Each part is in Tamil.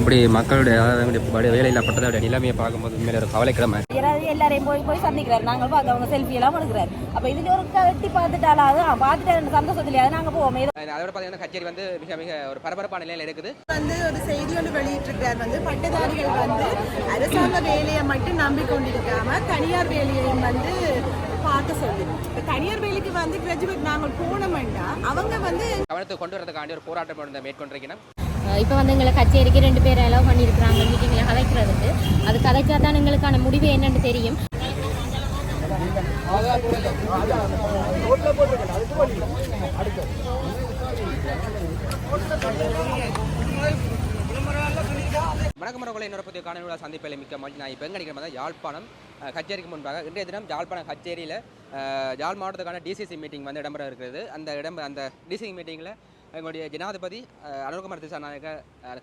இப்படி மக்களுடைய அதாவது வேலையில் பட்டதோட நிலைமையை பார்க்கும்போது உண்மையில ஒரு. யாராவது எல்லாரையும் போய் போய் சந்திக்கிறாரு. நாங்கள் பார்க்க அவங்க செல்ஃபி எல்லாம் எடுக்கிறாரு. அப்ப இதுல ஒரு எட்டி பார்த்துட்டாலாவது பார்த்துட்டு சந்தோஷத்துலயாவது நாங்க போவோம். அதோட பார்த்தீங்கன்னா கச்சேரி வந்து மிக மிக ஒரு பரபரப்பான நிலையில் இருக்குது. வந்து ஒரு செய்தி ஒன்று வெளியிட்டிருக்கிறார். வந்து பட்டதாரிகள் வந்து அரசாங்க வேலையை மட்டும் நம்பிக்கொண்டிருக்காம தனியார் வேலையையும் வந்து பார்க்க சொல்லி இப்ப தனியார் வேலைக்கு வந்து கிராஜுவேட் நாங்கள் போனோம்னா அவங்க வந்து கவனத்துக்கு கொண்டு வரதுக்காண்டி ஒரு போராட்டம் மேற்கொண்டிருக்கணும் இப்போ வந்து எங்களை கச்சேரிக்கு ரெண்டு பேர் அலோவ் பண்ணியிருக்கிறாங்க மீட்டிங்கில் கதைக்கிறதுக்கு. அது கதைச்சா தான் எங்களுக்கான முடிவு என்னென்னு தெரியும். வணக்கம் மரங்களை இன்னொரு புதிய காணொலியோட சந்திப்பில் மிக்க மகிழ்ச்சி. நான் இப்போ எங்கே நிற்கிற யாழ்ப்பாணம் கச்சேரிக்கு முன்பாக இன்றைய தினம் யாழ்ப்பாணம் கச்சேரியில் யாழ் மாவட்டத்துக்கான டிசிசி மீட்டிங் வந்து இடம்பெற இருக்கிறது. அந்த இடம் அந்த டிசிசி மீட்டிங்கில் எங்களுடைய ஜனாதிபதி அனுகுமார் திசாநாயக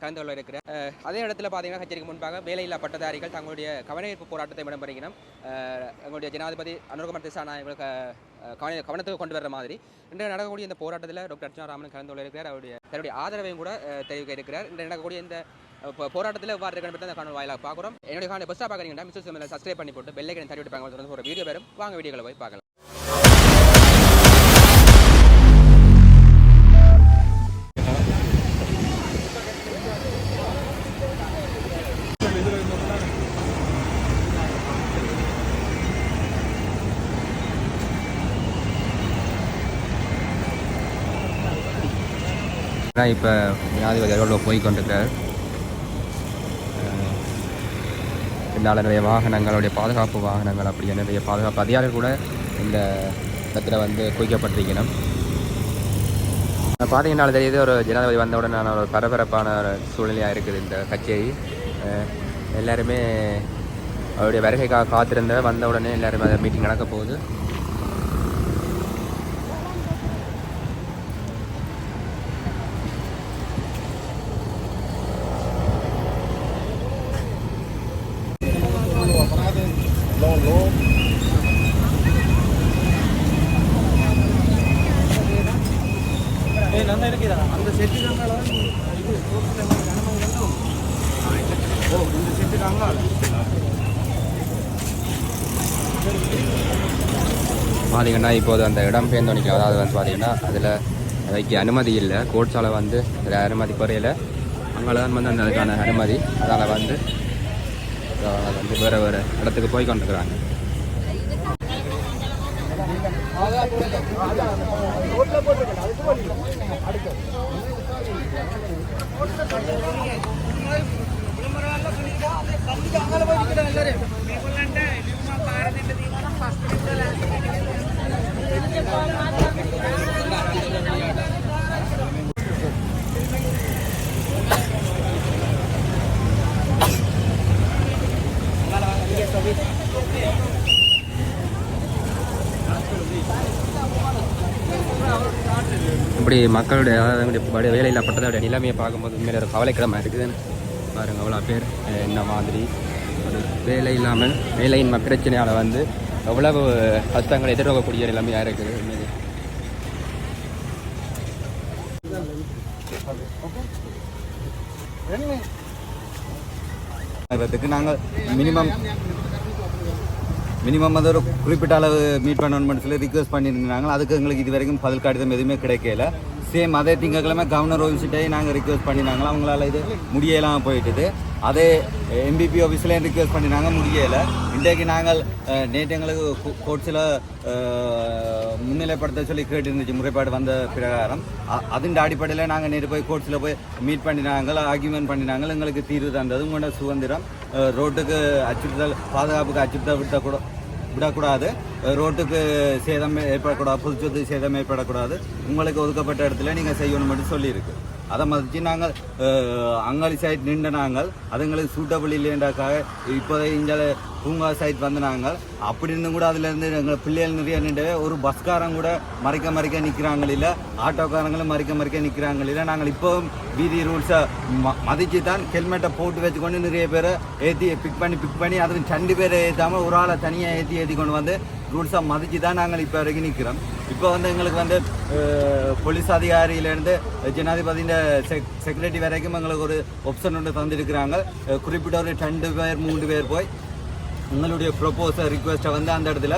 கலந்து கொள்ள இருக்கிறேன் அதே இடத்துல பார்த்தீங்கன்னா கச்சேரிக்கு முன்பாக வேலையில்லா பட்டதாரிகள் தங்களுடைய கவனஈர்ப்பு போராட்டத்தை இடம்பெறுகிறோம் எங்களுடைய ஜனாதிபதி அனுகுமார் திசாநாயக கவன கவனத்துக்கு கொண்டு வர மாதிரி. இன்று நடக்கக்கூடிய இந்த போராட்டத்தில் டாக்டர் அர்ச்சனா ராமன் கலந்து கொள்ள இருக்கிறார். அவருடைய தன்னுடைய ஆதரவையும் கூட தெரிவிக்க இருக்கிறார். இன்று நடக்கக்கூடிய இந்த இப்போ போராட்டத்தில் எவ்வாறு இருக்கணும் அந்த காணொலி வாயிலாக பார்க்குறோம். என்னுடைய காணொலி பெஸ்ட்டாக பார்க்குறீங்கன்னா மிஸ்ஸஸ் சேனலை சப்ஸ்கிரைப் பண்ணி போட்டு பெல்லைக்கன் தட்டி விட்டு ஒரு வீடியோ வரும் வாங்க வீடியோவில் போய் பார்க்கலாம். ஏன்னா இப்போ ஜனாதிபதி எவ்வளோ போய் கொண்டிருக்கார் பின்னால் நிறைய வாகனங்களுடைய பாதுகாப்பு வாகனங்கள் அப்படி நிறைய பாதுகாப்பு அதிகாரிகள் கூட இந்த இடத்துல வந்து குவிக்கப்பட்டிருக்கணும். பார்த்தீங்கன்னா தெரியுது ஒரு ஜனாதிபதி வந்தவுடன் நான் ஒரு பரபரப்பான ஒரு சூழ்நிலையாக இருக்குது இந்த கச்சேரி எல்லாருமே அவருடைய வருகைக்காக காத்திருந்த வந்தவுடனே எல்லாருமே அதை மீட்டிங் நடக்க போகுது. பார்த்தீங்கன்னா இப்போது அந்த இடம் பேர்ந்தோணிக்கு அதாவது வந்து பார்த்தீங்கன்னா அதில் வைக்க அனுமதி இல்லை. கோட்ஸால் வந்து அதில் அனுமதி குறையில அங்கே தான் வந்து அந்த அதுக்கான அனுமதி. அதனால் வந்து வந்து வேறு வேறு இடத்துக்கு போய் கொண்டிருக்கிறாங்க. இப்படி மக்களுடைய அதாவது வேலையில்லா பட்டதோட நிலைமையை பார்க்கும்போது உண்மையில ஒரு கவலைக்கிடமாக இருக்குது பாருங்க அவ்வளோ பேர் என்ன மாதிரி. ஒரு வேலை இல்லாமல் வேலையின் பிரச்சனையால் வந்து எவ்வளவு கஷ்டங்களை எதிர்நோக்கக்கூடிய நிலைமையாக இருக்குது? உண்மையிலே அதுக்கு நாங்கள் மினிமம் மினிமம் வந்து ஒரு குறிப்பிட்ட அளவு மீட் பண்ணணும்னு சொல்லி ரிக்வஸ்ட் பண்ணியிருந்தாங்க. அதுக்கு எங்களுக்கு இது வரைக்கும் பதில் கடிதம் எதுவுமே கிடைக்கல. சேம் அதே திங்கக்கிழமை கவர்னர் ஓவிசிட்டே நாங்கள் ரிக்வஸ்ட் பண்ணினாங்களா அவங்களால இது முடியலாம் போயிட்டுது. அதே எம்பிபி ஆஃபீஸ்லேயும் ரிக்வஸ்ட் பண்ணினாங்க முடியலை. இன்றைக்கு நாங்கள் நேற்று எங்களுக்கு கோட்ஸில் முன்னிலைப்படுத்த சொல்லி கேட்டிருந்துச்சு முறைப்பாடு வந்த பிரகாரம். அ- அதன் அடிப்படையில் நாங்கள் நேற்று போய் கோர்ட்ஸில் போய் மீட் பண்ணினாங்க ஆர்கியூமெண்ட் பண்ணினாங்க எங்களுக்கு தீர்வு தந்தது. உங்களோட சுதந்திரம் ரோட்டுக்கு அச்சுறுத்தல் பாதுகாப்புக்கு அச்சுறுத்தல் விடக்கூட விடக்கூடாது. ரோட்டுக்கு சேதம் ஏற்படக்கூடாது பொதுச்சொத்து சேதம் ஏற்படக்கூடாது. உங்களுக்கு ஒதுக்கப்பட்ட இடத்துல நீங்கள் செய்யணும் மட்டும் சொல்லியிருக்கு. அதை மதித்து நாங்கள் அங்காளி சைட் நின்று நாங்கள் அதுங்களுக்கு சூட்டபிள் இல்லைன்றக்காக இப்போதை இந்த பூங்கா சைட் வந்து நாங்கள். அப்படி இருந்தும் கூட அதுலேருந்து எங்கள் பிள்ளைகள் நிறைய நின்று ஒரு பஸ்காரங்க கூட மறைக்க மறைக்க நிற்கிறாங்க இல்லை ஆட்டோக்காரங்களும் மறைக்க மறைக்க நிற்கிறாங்க இல்லை நாங்கள் இப்போவும் வீதி ரூல்ஸை ம மதித்து தான் ஹெல்மெட்டை போட்டு வச்சுக்கொண்டு நிறைய பேரை ஏற்றி பிக் பண்ணி பிக் பண்ணி அதுக்கு ரெண்டு பேரை ஏற்றாமல் ஒரு ஆளை தனியாக ஏற்றி ஏற்றி கொண்டு வந்து ரூல்ஸை மதித்து தான் நாங்கள் இப்போ வரைக்கும் நிற்கிறோம். இப்போ வந்து எங்களுக்கு வந்து போலீஸ் அதிகாரியிலேருந்து ஜனாதிபதியின் செக் செக்ரட்டரி வரைக்கும் எங்களுக்கு ஒரு ஆப்ஷன் ஒன்று தந்திருக்கிறாங்க குறிப்பிட்ட ஒரு ரெண்டு பேர் மூன்று பேர் போய் உங்களுடைய ப்ரொப்போசல் ரிக்வெஸ்ட்டை வந்து அந்த இடத்துல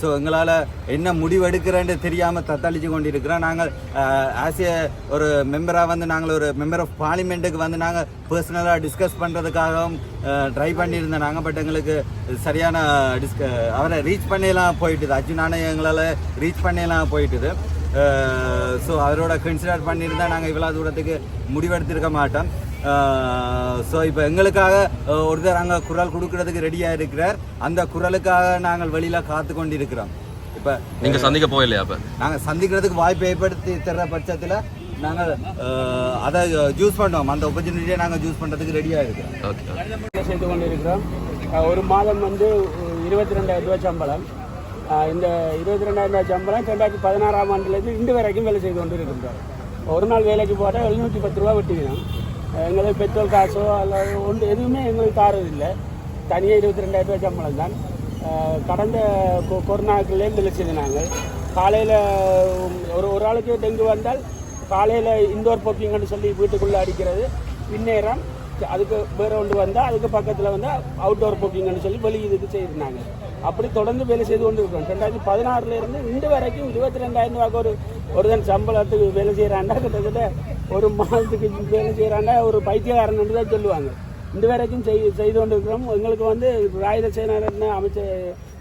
ஸோ எங்களால் என்ன முடிவெடுக்கிறேன்னு தெரியாமல் தத்தளிச்சு கொண்டிருக்கிறோம். நாங்கள் ஆஸ் ஏ ஒரு மெம்பராக வந்து நாங்கள் ஒரு மெம்பர் ஆஃப் பார்லிமெண்ட்டுக்கு வந்து நாங்கள் பர்சனலாக டிஸ்கஸ் பண்ணுறதுக்காகவும் ட்ரை பண்ணியிருந்தோம் நாங்கள் பட் எங்களுக்கு சரியான டிஸ்க அவரை ரீச் பண்ணியெல்லாம் போயிட்டுது. அர்ஜுனானே எங்களால் ரீச் பண்ணியெல்லாம் போயிட்டுது. ஸோ அவரோட கன்சிடர் பண்ணியிருந்தால் நாங்கள் இவ்வளோ தூரத்துக்கு முடிவெடுத்திருக்க மாட்டோம். ஸோ இப்போ எங்களுக்காக ஒருத்தர் அங்கே குரல் கொடுக்கறதுக்கு ரெடியாக இருக்கிறார் அந்த குரலுக்காக நாங்கள் வெளியில் காத்து கொண்டிருக்கிறோம் இப்போ நீங்க சந்திக்க போகலையா அப்ப? நாங்கள் சந்திக்கிறதுக்கு வாய்ப்பு ஏற்படுத்தி தர்ற பட்சத்தில் நாங்கள் அதை ஜூஸ் பண்ணுவோம் அந்த ஆப்பர்ச்சுனிட்டியை நாங்கள் ஜூஸ் பண்ணுறதுக்கு ரெடியாக இருக்கிறோம் செய்து கொண்டிருக்கிறோம். அஹ் ஒரு மாதம் வந்து இருபத்தி ரெண்டாயிரம் ரூபாய் சம்பளம். இந்த இருபத்தி ரெண்டாயிரம் ரூபாய் சம்பளம் ரெண்டாயிரத்தி பதினாறாம் ஆண்டுலேருந்து இன்று வரைக்கும் வேலை செய்து கொண்டிருக்கின்றோம் ஒரு நாள் வேலைக்கு போட்டால் எழுநூற்றி பத்து ரூபா வெட்டிக்கணும் எங்களுக்கு பெட்ரோல் காசோ அல்லது ஒன்று எதுவுமே எங்களுக்கு தாரதில்லை. தனியாக இருபத்தி ரெண்டாயிரம் ரூபாய் சம்பளம் தான். கடந்த கொ- கொரோனாக்குள்ளே வேலை நாங்கள். காலையில் ஒரு ஒரு ஆளுக்கு டெங்கு வந்தால் காலையில் இண்டோர் போக்கிங்கன்னு சொல்லி வீட்டுக்குள்ளே அடிக்கிறது. பின்னேரம் அதுக்கு வேறு ஒன்று வந்தால் அதுக்கு பக்கத்தில் வந்தால் அவுட்டோர் போக்கிங்கன்னு சொல்லி வெளி இதுக்கு செய்திருந்தாங்க. அப்படி தொடர்ந்து வேலை செய்து கொண்டு இருக்கோம் ரெண்டாயிரத்தி பதினாறுலேருந்து இன்று வரைக்கும் இருபத்தி ரெண்டாயிரம் ரூபாய்க்கு ஒரு ஒரு தன் சம்பளத்துக்கு வேலை செய்கிறாண்டா கிட்டத்தட்ட ஒரு மாதத்துக்கு வேலை செய்கிறாங்க ஒரு பைத்தியக்காரன் தான் சொல்லுவாங்க. இந்த வரைக்கும் செய் செய்து கொண்டு இருக்கிறோம் எங்களுக்கு வந்து ராயுத சேனா அமைச்சர்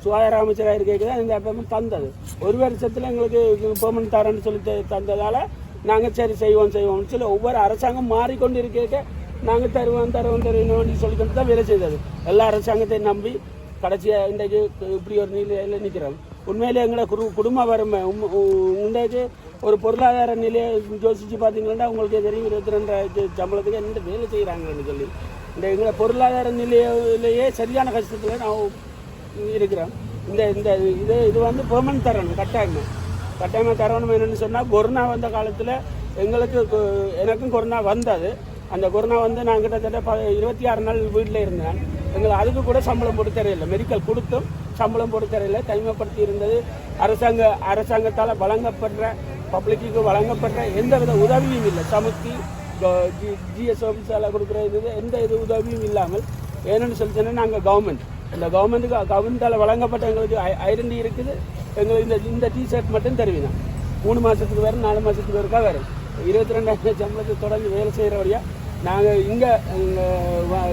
சுகாதார அமைச்சராக இருக்கிறது தான் இந்த அப்போ தந்தது. ஒரு வருஷத்தில் எங்களுக்கு பெர்மனன்ட் தரேன்னு சொல்லி தந்ததால் நாங்கள் சரி செய்வோம் செய்வோம்னு சொல்லி ஒவ்வொரு அரசாங்கம் மாறிக்கொண்டு இருக்க நாங்கள் தருவோம் தருவோம் தருவோம்னு சொல்லிக்கொண்டு தான் வேலை செய்தது. எல்லா அரசாங்கத்தையும் நம்பி கடைசியாக இன்றைக்கு இப்படி ஒரு நிலையில் நிற்கிறோம் உண்மையிலே எங்களை குரு குடும்ப வறுமை இன்றைக்கு ஒரு பொருளாதார நிலையை யோசித்து பார்த்தீங்கன்னா உங்களுக்கு தெரியும் இருபத்தி ரெண்டாயிரத்து சம்பளத்துக்கு எந்த வேலை செய்கிறாங்கன்னு சொல்லி. இந்த எங்களை பொருளாதார நிலையிலேயே சரியான கஷ்டத்தில் நான் இருக்கிறோம். இந்த இந்த இது இது வந்து பெர்மனன்ட் தரணும் கட்டாயம். கட்டாயமாக தரணும் என்னென்னு சொன்னால் கொரோனா வந்த காலத்தில் எங்களுக்கு எனக்கும் கொரோனா வந்தது. அந்த கொரோனா வந்து நான் கிட்டத்தட்ட ப இருபத்தி ஆறு நாள் வீட்டில் இருந்தேன். எங்களை அதுக்கு கூட சம்பளம் போட்டு தரையில்லை மெடிக்கல் கொடுத்தும் சம்பளம் போட்டு தரையில்லை தனிமைப்படுத்தி இருந்தது. அரசாங்க அரசாங்கத்தால் வழங்கப்படுற பப்ளிக்கு வழங்கப்பட்ட எந்த வித உதவியும் இல்லை. சமுத்தி ஜிஎஸ் ஆஃபீஸால் கொடுக்குற இது எந்த இது உதவியும் இல்லாமல் ஏன்னு சொல்லி சொன்னால் நாங்கள் கவர்மெண்ட் இந்த கவர்மெண்ட்டுக்கு கவர்மெண்டால் வழங்கப்பட்ட எங்களுக்கு ஐடென்டி இருக்குது. எங்களுக்கு இந்த இந்த டிஷர்ட் மட்டும் தருவீங்க மூணு மாதத்துக்கு வரும் நாலு மாதத்துக்கு ஒருக்கா வரும். இருபத்தி ரெண்டாயிரம் சம்பளத்தை தொடர்ந்து வேலை செய்கிற வழியாக நாங்கள் இங்கே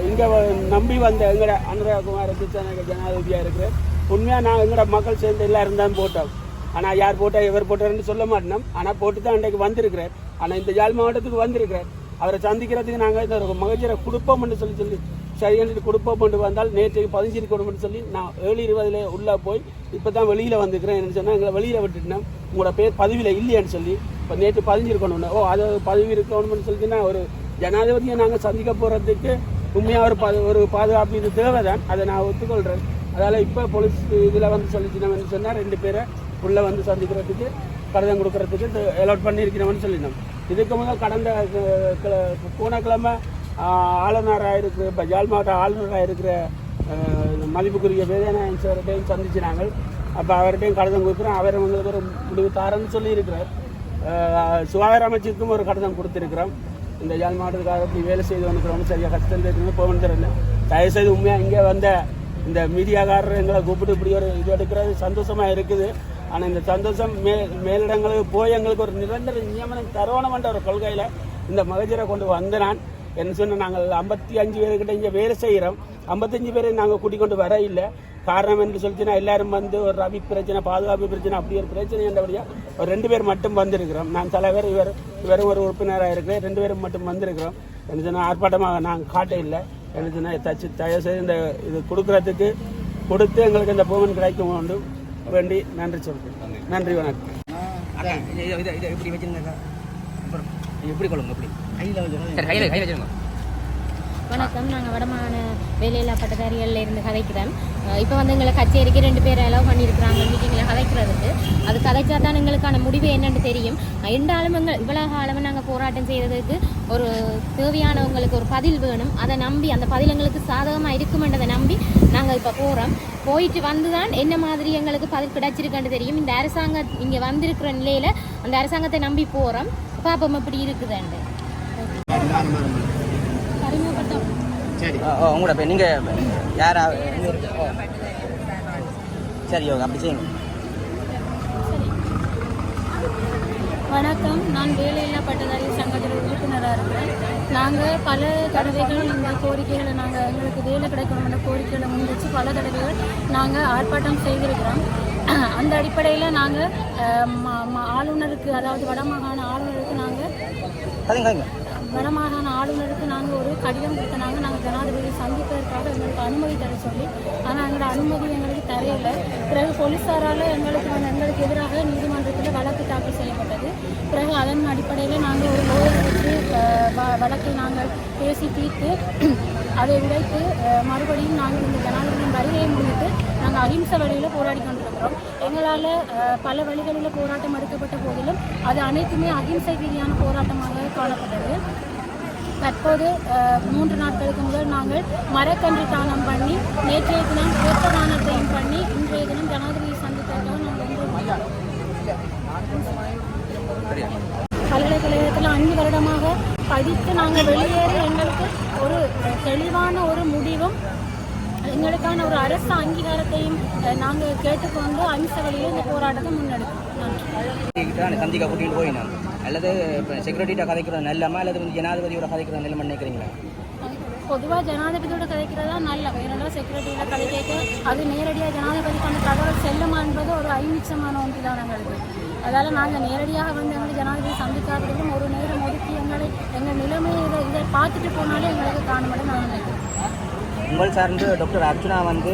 இங்கே நம்பி வந்த எங்களோட அனுராகுமார் கிருஷ்ணாநகர் ஜனாதிபதியாக இருக்கிற உண்மையாக நாங்கள் எங்களோட மக்கள் சேர்ந்து எல்லாரும் தான் போட்டோம். ஆனால் யார் போட்டால் எவர் போட்டாருன்னு சொல்ல மாட்டோம். ஆனால் போட்டு தான் அன்றைக்கு வந்திருக்கிறார். ஆனால் இந்த யாழ் மாவட்டத்துக்கு வந்திருக்கிறார். அவரை சந்திக்கிறதுக்கு நாங்கள் இந்த மகஜரை கொடுப்போம்னு சொல்லி சொல்லி சரியான்னு கொடுப்போம்னு வந்தால் நேற்று பதினஞ்சு கொடுப்போம்னு சொல்லி நான் ஏழு இருபதுல உள்ளே போய் இப்போ தான் வெளியில் வந்துக்கிறேன் என்ன சொன்னால் எங்களை வெளியில் விட்டுட்டேன் உங்களோட பேர் பதிவில் இல்லையான்னு சொல்லி இப்போ நேற்று பதிஞ்சு இருக்கணும் ஓ அது பதவி இருக்கணும்னு சொல்லிட்டுனா ஒரு ஜனாதிபதியை நாங்கள் சந்திக்க போகிறதுக்கு உண்மையாக ஒரு பா ஒரு பாதுகாப்பு இது தேவை தான் அதை நான் ஒத்துக்கொள்கிறேன் அதால் இப்போ போலீஸ் இதில் வந்து சொல்லிச்சினோம்னு சொன்னால் ரெண்டு பேரை உள்ளே வந்து சந்திக்கிறதுக்கு கடிதம் கொடுக்கறதுக்கு அலாட் பண்ணியிருக்கிறோம்னு சொல்லினோம் இதுக்கு முதல் கடந்த அஹ், ஆளுநராக இருக்கிற இப்போ ஜாழ் மாவட்ட ஆளுநராக இருக்கிற மதிப்புக்குரிய வேதநாயன் சார்கிட்டையும் சந்திச்சு நாங்கள் அப்போ அவர்கிட்டையும் கடிதம் கொடுக்குறோம். அவர் உங்களுக்கு ஒரு முடிவு தாரன்னு சொல்லியிருக்கிறார். சுகாதார அமைச்சருக்கும் ஒரு கடிதம் கொடுத்துருக்குறோம். இந்த யாழ் மாவட்டத்துக்காக இப்படி வேலை செய்து வந்துக்கிறோம் சரியாக கஷ்டம் தெரியுது போக தெரியல. தயவுசெய்து உண்மையாக இங்கே வந்த இந்த மீடியாக்காரர் எங்களை கூப்பிட்டு இப்படி ஒரு இது எடுக்கிறது சந்தோஷமாக இருக்குது. ஆனால் இந்த சந்தோஷம் மே மேலிடங்களுக்கு போய் எங்களுக்கு ஒரு நிரந்தர நியமனம் தரணுமென்ற ஒரு கொள்கையில் இந்த மகஜரை கொண்டு வந்த நான் என்ன சொன்ன நாங்கள் ஐம்பத்தி அஞ்சு பேர்கிட்ட இங்கே வேலை செய்கிறோம் ஐம்பத்தஞ்சு பேரை நாங்கள் கூட்டிக் கொண்டு வர இல்லை. காரணம் என்று சொல்லிச்சுன்னா எல்லாரும் வந்து ஒரு ரவி பிரச்சனை பாதுகாப்பு பிரச்சனை அப்படி ஒரு பிரச்சனை என்றபடியா ஒரு ரெண்டு பேர் மட்டும் வந்திருக்கிறோம். நான் தலைவர் இவர் இவரும் ஒரு உறுப்பினராக இருக்கிறேன். ரெண்டு பேரும் மட்டும் வந்திருக்கிறோம். என்ன சொன்னால் ஆர்ப்பாட்டமாக நாங்கள் காட்ட இல்லை. என்ன சொன்னால் தச்சு தயவு செய்து இந்த இது கொடுக்குறதுக்கு கொடுத்து எங்களுக்கு இந்த பூமன் கிடைக்கும் வேண்டும். வேண்டி நன்றி சொல்கிறேன் நன்றி. வணக்கம். இதை இதை இதை இப்படி வச்சுருங்க அப்புறம் இப்படி கொள்ளுங்க இப்படி சரி கையில் கையில் வச்சுருங்க. வணக்கம். நாங்கள் வடமான வேலையில்லா பட்டதாரிகளில் இருந்து கதைக்கிறோம். இப்போ வந்து எங்களை கச்சேரிக்கு ரெண்டு பேர் அலோவ் பண்ணியிருக்கிறாங்க மீட்டிங்கில் கதைக்கிறதுக்கு. அது கதைச்சா தான் எங்களுக்கான முடிவு என்னென்னு தெரியும். இருந்தாலும் எங்கள் இவ்வளோ காலம் நாங்கள் போராட்டம் செய்கிறதுக்கு ஒரு தேவையானவங்களுக்கு ஒரு பதில் வேணும். அதை நம்பி அந்த பதில் எங்களுக்கு சாதகமாக இருக்குமென்றதை நம்பி நாங்கள் இப்போ போகிறோம் போயிட்டு வந்து தான் என்ன மாதிரி எங்களுக்கு பதில் கிடைச்சிருக்குன்னு தெரியும். இந்த அரசாங்கம் இங்கே வந்திருக்கிற நிலையில் அந்த அரசாங்கத்தை நம்பி போகிறோம் பாப்பம் எப்படி இருக்குதுன்ட்டு. ஓ உங்களோட பேர் நீங்கள் யாரா. சரி யோகா அப்படி செய்யுங்க. வணக்கம். நான் வேலையில்லா பட்டதாரி சங்கத்தில் உறுப்பினராக இருக்கிறேன். நாங்கள் பல தடவைகள் இந்த கோரிக்கைகளை நாங்கள் எங்களுக்கு வேலை கிடைக்கணும்ன்ற கோரிக்கைகளை முன்வச்சு பல தடவைகள் நாங்கள் ஆர்ப்பாட்டம் செய்திருக்கிறோம். அந்த அடிப்படையில் நாங்கள் ஆளுநருக்கு அதாவது வடமாகாண ஆளுநருக்கு நாங்கள் வடமாகாண ஆளுநருக்கு நாங்கள் ஒரு கடிதம் கொடுத்தனாங்க நாங்கள் ஜனாதிபதியை சந்திப்பதற்காக எங்களுக்கு அனுமதி தர சொல்லி ஆனால் எங்களோட அனுமதி எங்களுக்கு தரையில பிறகு போலீஸாரால் எங்களுக்கு வந்து எங்களுக்கு எதிராக நீதிமன்றத்தில் வழக்கு தாக்கல் செய்யப்பட்டது. பிறகு அதன் அடிப்படையில் நாங்கள் ஒரு லோயர் வச்சு வ- வழக்கை நாங்கள் பேசி தீர்த்து அதை உடைத்து மறுபடியும் நாங்கள் இந்த ஜனாதிபதியின் வருகையை முன்னிட்டு நாங்கள் அகிம்சை வழியில் போராடி கொண்டிருக்கிறோம். எங்களால் பல வழிகளில் போராட்டம் எடுக்கப்பட்ட போதிலும் அது அனைத்துமே அகிம்சை ரீதியான போராட்டமாக காணப்பட்டது. தற்போது மூன்று நாட்களுக்கு முதல் நாங்கள் மரக்கன்று தானம் பண்ணி நேற்றைய தினம் இரத்த தானத்தையும் பண்ணி இன்றைய தினம் ஜனாதிபதியை சந்தித்ததாக நாங்கள் ஒன்று பல்கலைக்கழகத்தில் அஞ்சு வருடமாக படித்து நாங்கள் வெளியேறி எங்களுக்கு ஒரு தெளிவான ஒரு முடிவும் எங்களுக்கான ஒரு அரசு அங்கீகாரத்தையும் நாங்கள் கேட்டுக்கொண்டு வழியில் இந்த போராட்டத்தை முன்னெடுக்கிறோம் சந்திக்க கூட்டிகிட்டு போயினோம் அல்லது செக்யூரிட்டிகிட்ட கதைக்கிறது நல்லமா அல்லது வந்து ஜனாதிபதியோட கதைக்கிறது நல்லமா நினைக்கிறீங்களா? பொதுவாக ஜனாதிபதியோட கதைக்கிறதா நல்ல. வேறெண்டா செக்ரட்டரியில் கதை கேட்க அது நேரடியாக ஜனாதிபதிக்கு அந்த தகவல் செல்லுமா என்பது ஒரு ஐமிச்சமான ஒன்று தான் எங்களுக்கு. அதால் நாங்கள் நேரடியாக வந்து எங்களை ஜனாதிபதி சந்திக்காததும் ஒரு நேரம் ஒதுக்கி எங்களை எங்கள் நிலைமையை இதை இதை பார்த்துட்டு போனாலே எங்களுக்கு காணும்படி நான் நினைக்கிறேன். உங்கள் சார்ந்து டாக்டர் அர்ச்சுனா வந்து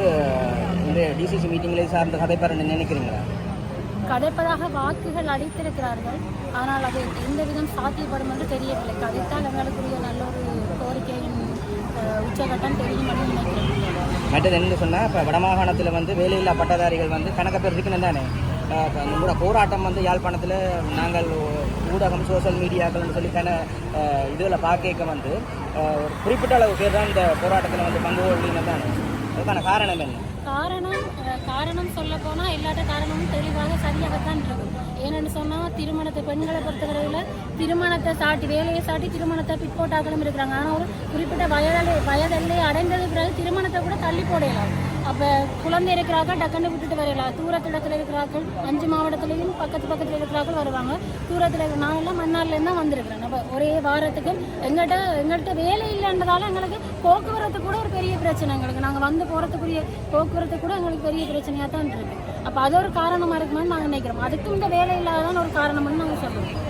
இந்த டிசிசி மீட்டிங்கில் சார்ந்த கதைப்பாருன்னு நினைக்கிறீங்களா? கதைப்பதாக வாக்குகள் அளித்திருக்கிறார்கள். ஆனால் அது எந்த விதம் சாத்தியப்படும் என்று தெரியவில்லை. கதைத்தால் எங்களுக்குரிய நல்ல ஒரு கோரிக்கையின் உச்சகட்டம் தெரியும் என்று நினைக்கிறேன். மற்றது என்ன சொன்னால் இப்போ வடமாகாணத்தில் வந்து வேலையில்லா பட்டதாரிகள் வந்து கணக்க பேர் இருக்கணும் தானே? நம்மளோட போராட்டம் வந்து யாழ்ப்பாணத்தில் நாங்கள் ஊடகம் சோஷியல் மீடியாக்கள்னு சொல்லிக்கான இதில் பார்க்க வந்து ஒரு குறிப்பிட்ட அளவு பேர் தான் இந்த போராட்டத்தில் வந்து பங்கு கொள்ளினம் தான் அதுக்கான காரணம் என்ன? காரணம் காரணம் சொல்ல போனால் எல்லாட்ட காரணமும் தெளிவாக சரியாகத்தான் இருக்கும். ஏன்னு சொன்னால் திருமணத்தை பெண்களை பொறுத்தவரையில் திருமணத்தை சாட்டி வேலையை சாட்டி திருமணத்தை பிற்போட்டாக்களும் இருக்கிறாங்க. ஆனால் ஒரு குறிப்பிட்ட வயதில் வயதில்லை அடைந்தது பிறகு திருமணத்தை கூட தள்ளி போடலாம். அப்போ குழந்தை இருக்கிறார்கள் டக்குன்னு விட்டுட்டு வரலாம் தூரத்திடத்தில் இருக்கிறார்கள் அஞ்சு மாவட்டத்துலேயும் பக்கத்து பக்கத்தில் இருக்கிறார்கள் வருவாங்க. தூரத்தில் இருக்கிற நான் எல்லாம் மன்னார்லேருந்து தான் வந்திருக்கிறேன் அப்போ ஒரே வாரத்துக்கு எங்கள்கிட்ட எங்கள்கிட்ட வேலை இல்லைன்றதால எங்களுக்கு போக்குவரத்து கூட ஒரு பெரிய பிரச்சனை எங்களுக்கு. நாங்கள் வந்து போகிறதுக்குரிய போக்குவரத்து கூட எங்களுக்கு பெரிய பிரச்சனையாக தான் இருக்குது அப்போ அது ஒரு காரணமாக இருக்குமான்னு நாங்கள் நினைக்கிறோம். அதுக்கும் இந்த வேலை இல்லாததான் ஒரு காரணம்னு நாங்கள் சொல்லுவோம்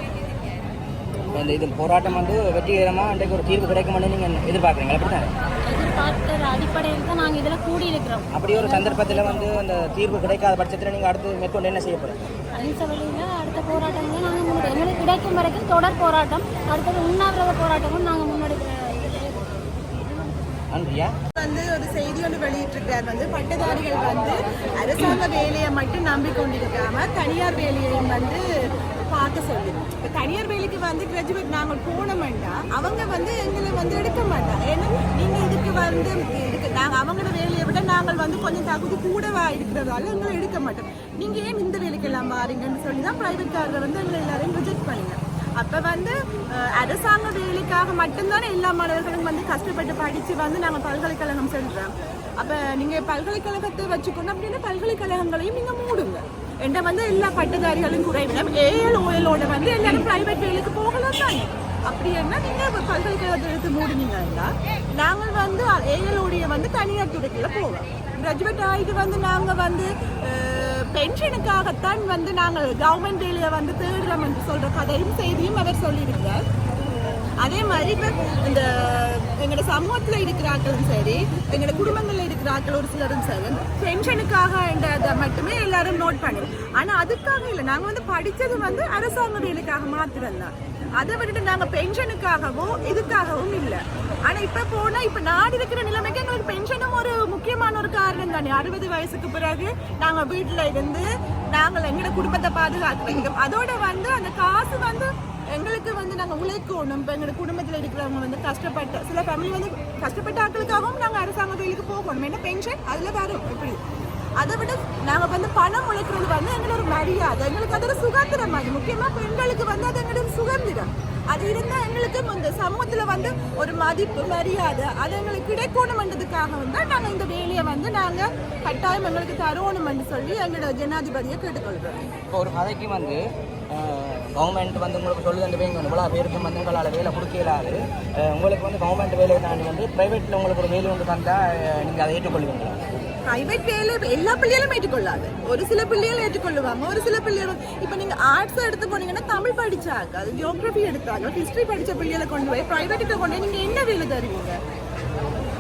இந்த இது போராட்டம் வந்து வெற்றிகரமாக இன்றைக்கு ஒரு தீர்வு கிடைக்கும்னு நீங்கள் எதிர்பார்க்குறீங்களா? அப்படி தானே எதிர்பார்க்கிற அடிப்படையில் தான் நாங்கள் இதில் கூடியிருக்கிறோம். அப்படி ஒரு சந்தர்ப்பத்தில் வந்து அந்த தீர்வு கிடைக்காத பட்சத்தில் நீங்கள் அடுத்து மேற்கொண்டு என்ன செய்ய போகிறீங்க அகிம்சை வழியில் அடுத்த போராட்டங்களை நாங்கள் முன்னெடு எங்களுக்கு கிடைக்கும் வரைக்கும் தொடர் போராட்டம் அடுத்தது உண்ணாவிரத போராட்டமும் நாங்கள் முன்னெடுக்கிற நன்றியா? வந்து ஒரு செய்தி ஒன்று வெளியிட்டிருக்கிறார். வந்து பட்டதாரிகள் வந்து அரசாங்க வேலையை மட்டும் நம்பிக்கொண்டிருக்காம தனியார் வேலையையும் வந்து பார்க்க சொல்லி இப்போ தனியார் வேலைக்கு வந்து கிராஜுவேட் நாங்கள் போனோம்னா அவங்க வந்து எங்களை வந்து எடுக்க மாட்டாங்க ஏன்னா நீங்கள் இதுக்கு வந்து இதுக்கு நாங்கள் அவங்களோட வேலையை விட நாங்கள் வந்து கொஞ்சம் தகுதி கூடவா இருக்கிறதால எங்களை எடுக்க மாட்டோம் நீங்கள் ஏன் இந்த வேலைக்கு எல்லாம் மாறீங்கன்னு சொல்லி தான் ப்ரைவேட் காரில் வந்து எங்களை எல்லாரையும் ரிஜெக்ட் பண்ணுங்க. அப்போ வந்து அரசாங்க வேலைக்காக மட்டும்தானே எல்லா மாணவர்களும் வந்து கஷ்டப்பட்டு படித்து வந்து நாங்கள் பல்கலைக்கழகம் செல்கிறோம் அப்போ நீங்கள் பல்கலைக்கழகத்தை வச்சுக்கணும் அப்படின்னா பல்கலைக்கழகங்களையும் நீங்கள் மூடுங்க. என்கிட்ட வந்து எல்லா பட்டதாரிகளும் குறைவிடம் ஏஎல் ஓஎலோட வந்து எல்லாரும் ப்ரைவேட் வேலைக்கு போகலாம் தானே அப்படி என்ன நீங்கள் பல்கலைக்கழகத்தை எடுத்து மூடினீங்கன்னா நாங்கள் வந்து ஏஎலோடைய வந்து தனியார் துறைக்குள்ள போவோம் கிராஜுவேட் ஆகிட்டு வந்து நாங்கள் வந்து பென்ஷனுக்காகத்தான் வந்து நாங்கள் கவர்மெண்ட் வேலையை வந்து தேடுறோம் என்று சொல்ற கதையும் செய்தியும் அவர் சொல்லியிருக்கிறார் அதே மாதிரி இப்போ இந்த எங்களோட சமூகத்தில் இருக்கிற சரி எங்களோட குடும்பங்களில் இருக்கிற ஆக்கள் ஒரு சிலரும் சரி பென்ஷனுக்காக என்றதை மட்டுமே எல்லாரும் நோட் பண்ணுவோம் ஆனால் அதுக்காக இல்லை. நாங்கள் வந்து படித்தது வந்து அரசாங்க வேலைக்காக மாத்திரம் தான் அதை விட்டுட்டு நாங்கள் பென்ஷனுக்காகவோ இதுக்காகவும் இல்லை. ஆனால் இப்போ போனால் இப்போ நாடு இருக்கிற நிலைமைக்கு எங்களுக்கு பென்ஷனும் ஒரு முக்கியமான ஒரு காரணம் தானே. அறுபது வயசுக்கு பிறகு நாங்கள் வீட்டில் இருந்து நாங்கள் எங்களோட குடும்பத்தை பாதுகாத்து வேண்டும் அதோட வந்து அந்த காசு வந்து எங்களுக்கு வந்து நாங்கள் உழைக்கணும். இப்போ எங்களோட குடும்பத்தில் இருக்கிறவங்க வந்து கஷ்டப்பட்ட சில ஃபேமிலி வந்து கஷ்டப்பட்ட ஆட்களுக்காகவும் நாங்கள் அரசாங்க தொழிலுக்கு போகணும். ஏன்னா பென்ஷன் அதில் வரும். இப்படி அதை விட நாங்கள் வந்து பணம் உழைக்கிறது வந்து எங்களோட ஒரு மரியாதை. எங்களுக்கு அது ஒரு சுதந்திரம் மாதிரி முக்கியமாக பெண்களுக்கு வந்து அது எங்களோட சுதந்திரம். அது இருந்தால் எங்களுக்கு இந்த சமூகத்தில் வந்து ஒரு மதிப்பு மரியாதை அது எங்களுக்கு கிடைக்கணுமன்றதுக்காக வந்து நாங்கள் இந்த வேலையை வந்து நாங்கள் கட்டாயம் எங்களுக்கு தரணும்னு சொல்லி எங்களோட ஜனாதிபதியை கேட்டுக்கொள்கிறோம். இப்போ ஒரு கதைக்கு வந்து கவர்மெண்ட் வந்து உங்களுக்கு சொல்லுது வேங்க இவ்வளோ பேருக்கு வந்து உங்களால் வேலை கொடுக்கலாது உங்களுக்கு வந்து கவர்மெண்ட் வேலையை தாண்டி வந்து ப்ரைவேட்டில் உங்களுக்கு ஒரு வேலை ஒன்று தந்தால் நீங்கள் அதை ஏற்றுக்கொள்வீங்களா? பிரைவேட் வேலை எல்லா பிள்ளைகளும் ஏற்றுக்கொள்ளாது. ஒரு சில பிள்ளைகள் ஏற்றுக்கொள்ளுவாங்க ஒரு சில பிள்ளைகள் இப்போ நீங்கள் ஆர்ட்ஸ் எடுத்து போனீங்கன்னா தமிழ் படித்தாங்க அது ஜியோகிராஃபி எடுத்தாங்க ஹிஸ்ட்ரி படித்த பிள்ளைகளை கொண்டு போய் ப்ரைவேட்டுக்கு கொண்டு போய் நீங்க என்ன வேலை தருவீங்க?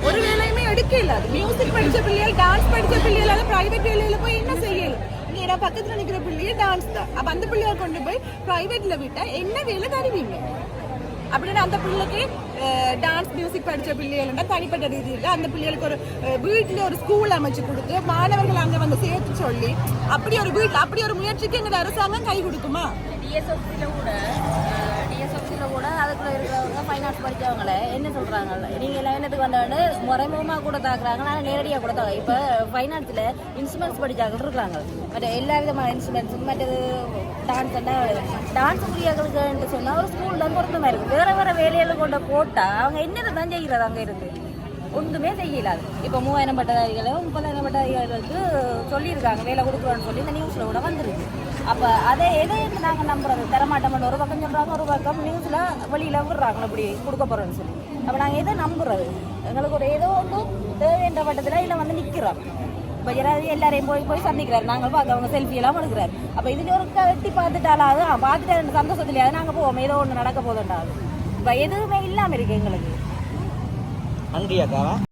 ஒரு வேலையுமே எடுக்கல இல்லாது. மியூசிக் படித்த பிள்ளைகள் டான்ஸ் படித்த பிள்ளைகளால ப்ரைவேட் வேலையில் போய் என்ன செய்யல? இங்க நான் பக்கத்துல நிக்கிற பிள்ளையே டான்ஸ் தான். அப்போ அந்த பிள்ளைகளை கொண்டு போய் ப்ரைவேட்டில் விட்டால் என்ன வேலை தருவீங்க? அப்படின்னு அந்த பிள்ளைக்கு டான்ஸ் மியூசிக் படித்த பிள்ளைகள்னா தனிப்பட்ட ரீதியில் அந்த பிள்ளைகளுக்கு ஒரு வீட்டில் ஒரு ஸ்கூல் அமைச்சு கொடுத்து மாணவர்கள் அங்கே வந்து சேர்த்து சொல்லி அப்படி ஒரு வீட்டில் அப்படி ஒரு முயற்சிக்கு எங்கள் அரசாங்கம் கை கொடுக்குமா டிஎஸ்எஃப்சியில் கூட டிஎஸ்எஃப்சியில் கூட அதுக்குள்ள இருக்கிறவங்க ஃபைன் ஆர்ட்ஸ் படித்தவங்கள என்ன சொல்கிறாங்க நீங்கள் லைனத்துக்கு வந்தாலும் முறைமுகமாக கூட தாக்குறாங்க ஆனால் நேரடியாக கூட தாங்க இப்போ ஃபைன் ஆர்ட்ஸில் இன்ஸ்ட்ருமெண்ட்ஸ் படித்தாங்க இருக்கிறாங்க மற்ற எல்லா விதமான இன்ஸ்ட்ருமெண்ட்ஸும் மற்றது டான்ஸ் டான்ஸ் புரியாதவங்களுக்கு சொன்னால் ஒரு ஸ்கூல் தான் பொருத்தமாக இருக்குது வேறு வேறு வேலையில் கொண்டு போட்டால் அவங்க என்னது தான் செய்கிறது அங்கே இருந்து? ஒன்றுமே செய்யலாது. இப்போ மூவாயிரம் பட்டதாரிகளும் முப்பதாயிரம் பட்டதாரிகளுக்கு சொல்லியிருக்காங்க வேலை கொடுக்குறோன்னு சொல்லி இந்த நியூஸில் கூட வந்துருக்கு. அப்போ அதை எதை நாங்கள் நம்புறது? தரமாட்டோம்னு ஒரு பக்கம் சொல்கிறாங்க ஒரு பக்கம் நியூஸில் வெளியில் விடுறாங்க இப்படி கொடுக்க போகிறோன்னு சொல்லி. அப்போ நாங்கள் எதை நம்புறது? எங்களுக்கு ஒரு ஏதோ ஒன்று தேவைன்ற பட்டத்தில் இல்லை வந்து நிற்கிறோம் இப்போ யாராவது எல்லாரையும் போய் போய் சந்திக்கிறாரு நாங்கள் பார்க்க அவங்க செல்ஃபி எல்லாம் எடுக்கிறார் அப்போ இதுல ஒரு வெட்டி பார்த்துட்டாலாவது ஆ, பார்த்துட்டு சந்தோஷத்துலையாவது நாங்கள் போவோம் ஏதோ ஒன்று நடக்க போதுண்டாது இப்போ எதுவுமே இல்லாமல் இருக்கு எங்களுக்கு நன்றி அக்கா